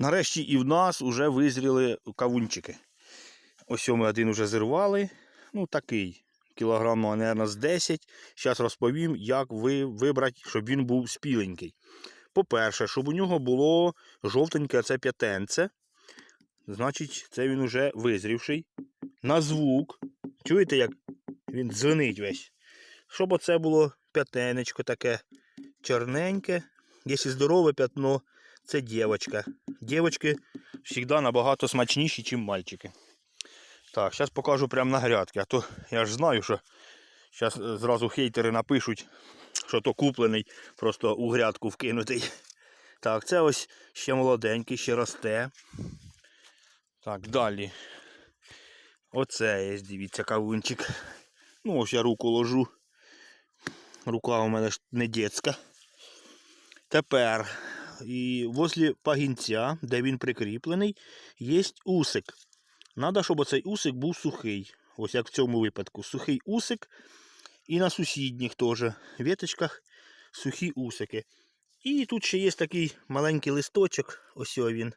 Нарешті і в нас вже визріли кавунчики. Ось ми один вже зірвали. Ну, такий. Кілограм, мабуть, з 10. Зараз розповім, як ви вибрати, щоб він був спіленький. По-перше, щоб у нього було жовтеньке це п'ятенце. Значить, це він уже визрівший. На звук. Чуєте, як він дзвенить весь? Щоб оце було п'ятенечко таке чорненьке. Якщо здорове п'ятно, це дівчинка. Дівчатки завжди набагато смачніші, ніж мальчики. Так, зараз покажу прямо на грядки, а то я ж знаю, що зараз зразу хейтери напишуть, що то куплений, просто у грядку вкинутий. Так, це ось ще молоденький, ще росте. Так, далі. Оце є, дивіться, кавунчик. Ну, ось я руку ложу. Рука у мене ж не дітська. Тепер і возле пагінця, де він прикріплений, є усик. Надо, щоб оцей усик був сухий. Ось як в цьому випадку. Сухий усик. І на сусідніх теж віточках сухі усики. І тут ще є такий маленький листочок. Ось він.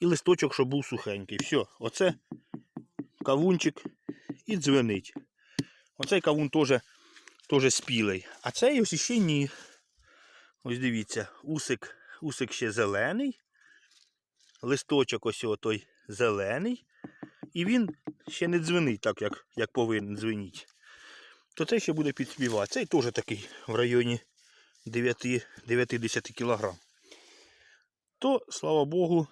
І листочок, щоб був сухенький. Все, оце кавунчик і дзвенить. Оцей кавун теж, теж спілий. А цей ось іще ні. Ось дивіться, усик, усик ще зелений. Листочок ось той зелений. І він ще не дзвенить так, як, як повинен дзвеніть. То цей ще буде підспівати. Цей теж такий в районі 9-10 кг. То, слава Богу,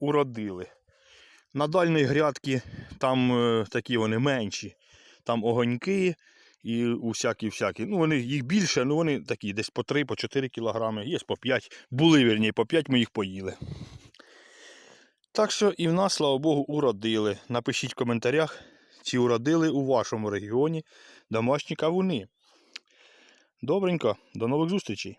уродили. На дальній грядки там е, такі вони менші. Там огоньки і усякі-всякі. Ну, вони їх більше, але вони такі десь по 3-4 кілограми. є по 5. Були вірні, по 5 ми їх поїли. Так що і в нас, слава Богу, уродили. Напишіть в коментарях, чи уродили у вашому регіоні домашні кавуни. Добренько, до нових зустрічей!